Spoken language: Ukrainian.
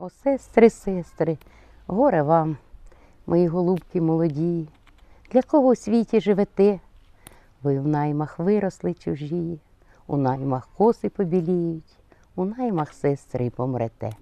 О, сестри, сестри, горе вам, мої голубки молоді, для кого у світі живете? Ви в наймах виросли чужі, у наймах коси побіліють, у наймах сестри помрете.